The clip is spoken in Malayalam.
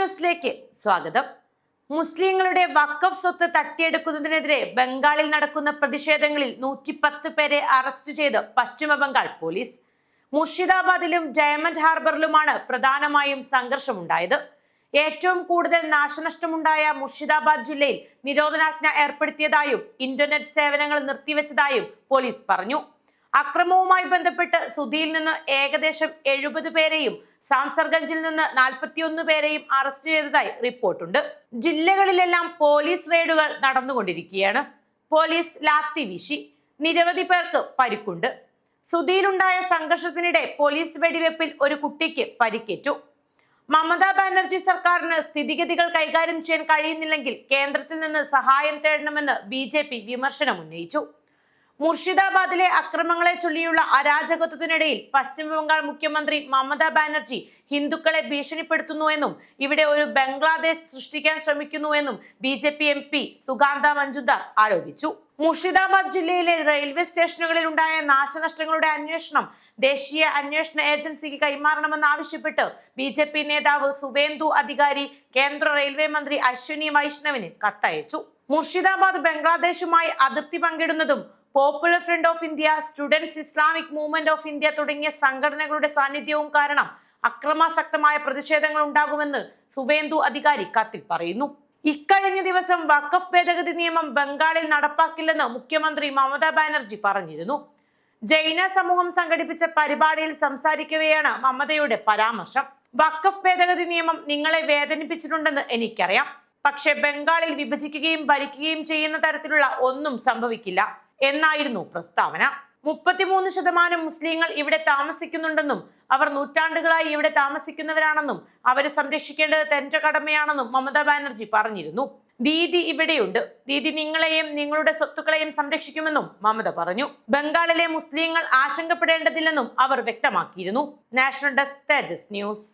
ന്യൂസിലേക്ക് സ്വാഗതം. മുസ്ലിങ്ങളുടെ വക്കഫ് സ്വത്ത് തട്ടിയെടുക്കുന്നതിനെതിരെ ബംഗാളിൽ നടക്കുന്ന പ്രതിഷേധങ്ങളിൽ നൂറ്റിപ്പത്ത് പേരെ അറസ്റ്റ് ചെയ്ത് പശ്ചിമ ബംഗാൾ പോലീസ്. മുർഷിദാബാദിലും ഡയമണ്ട് ഹാർബറിലുമാണ് പ്രധാനമായും സംഘർഷമുണ്ടായത്. ഏറ്റവും കൂടുതൽ നാശനഷ്ടമുണ്ടായ മുർഷിദാബാദ് ജില്ലയിൽ നിരോധനാജ്ഞ ഏർപ്പെടുത്തിയതായും ഇന്റർനെറ്റ് സേവനങ്ങൾ നിർത്തിവെച്ചതായും പോലീസ് പറഞ്ഞു. അക്രമവുമായി ബന്ധപ്പെട്ട് സുധിയിൽ നിന്ന് ഏകദേശം എഴുപത് പേരെയും സാംസർഗഞ്ചിൽ നിന്ന് നാൽപ്പത്തിയൊന്ന് പേരെയും അറസ്റ്റ് ചെയ്തതായി റിപ്പോർട്ടുണ്ട്. ജില്ലകളിലെല്ലാം പോലീസ് റെയ്ഡുകൾ നടന്നുകൊണ്ടിരിക്കുകയാണ്. പോലീസ് ലാത്തി വീശി. നിരവധി പേർക്ക് പരിക്കുണ്ട്. സുധിയിലുണ്ടായ സംഘർഷത്തിനിടെ പോലീസ് വെടിവെപ്പിൽ ഒരു കുട്ടിക്ക് പരിക്കേറ്റു. മമതാ ബാനർജി സർക്കാരിന് സ്ഥിതിഗതികൾ കൈകാര്യം ചെയ്യാൻ കഴിയുന്നില്ലെങ്കിൽ കേന്ദ്രത്തിൽ നിന്ന് സഹായം തേടണമെന്ന് ബി വിമർശനം ഉന്നയിച്ചു മുർഷിദാബാദിലെ അക്രമങ്ങളെ ചൊല്ലിയുള്ള അരാജകത്വത്തിനിടയിൽ പശ്ചിമ ബംഗാൾ മുഖ്യമന്ത്രി മമതാ ബാനർജി ഹിന്ദുക്കളെ ഭീഷണിപ്പെടുത്തുന്നുവെന്നും ഇവിടെ ഒരു ബംഗ്ലാദേശ് സൃഷ്ടിക്കാൻ ശ്രമിക്കുന്നുവെന്നും B J P M P Sukanta Majumdar ആരോപിച്ചു. മുർഷിദാബാദ് ജില്ലയിലെ റെയിൽവേ സ്റ്റേഷനുകളിൽ ഉണ്ടായ നാശനഷ്ടങ്ങളുടെ അന്വേഷണം ദേശീയ അന്വേഷണ ഏജൻസിക്ക് കൈമാറണമെന്നാവശ്യപ്പെട്ട് ബി ജെ പി നേതാവ് സുവേന്ദു അധികാരി കേന്ദ്ര റെയിൽവേ മന്ത്രി അശ്വിനി വൈഷ്ണവിന് കത്തയച്ചു. മുർഷിദാബാദ് ബംഗ്ലാദേശുമായി അതിർത്തി പങ്കിടുന്നതും Popular Front of India Students Islamic Movement of India തുടങ്ങിയ സംഘടനകളുടെ സാന്നിധ്യവും കാരണം അക്രമാസക്തമായ പ്രതിഷേധങ്ങൾ ഉണ്ടാകുമെന്ന് സുവേന്ദു അധികാരി കത്തിൽ പറയുന്നു. ഇക്കഴിഞ്ഞ ദിവസം വഖഫ് ഭേദഗതി നിയമം ബംഗാളിൽ നടപ്പാക്കില്ലെന്ന് മുഖ്യമന്ത്രി മമതാ ബാനർജി പറഞ്ഞിരുന്നു. ജൈന സമൂഹം സംഘടിപ്പിച്ച പരിപാടിയിൽ സംസാരിക്കവെയാണ് മമതയുടെ പരാമർശം. വഖഫ് ഭേദഗതി നിയമം നിങ്ങളെ വേദനിപ്പിച്ചിട്ടുണ്ടെന്ന് എനിക്കറിയാം. പക്ഷേ ബംഗാളിൽ വിഭജിക്കുകയും ഭരിക്കുകയും ചെയ്യുന്ന തരത്തിലുള്ള ഒന്നും സംഭവിക്കില്ല. എന്നായിരുന്നു പ്രസ്താവന. മുപ്പത്തിമൂന്ന് ശതമാനം മുസ്ലിങ്ങൾ ഇവിടെ താമസിക്കുന്നുണ്ടെന്നും അവർ നൂറ്റാണ്ടുകളായി ഇവിടെ താമസിക്കുന്നവരാണെന്നും അവരെ സംരക്ഷിക്കേണ്ടത് തന്റെ കടമയാണെന്നും മമതാ ബാനർജി പറഞ്ഞിരുന്നു. ദീദി ഇവിടെയുണ്ട്. ദീദി നിങ്ങളെയും നിങ്ങളുടെ സ്വത്തുക്കളെയും സംരക്ഷിക്കുമെന്നും മമത പറഞ്ഞു. ബംഗാളിലെ മുസ്ലിങ്ങൾ ആശങ്കപ്പെടേണ്ടതില്ലെന്നും അവർ വ്യക്തമാക്കിയിരുന്നു. National desk Tejas news.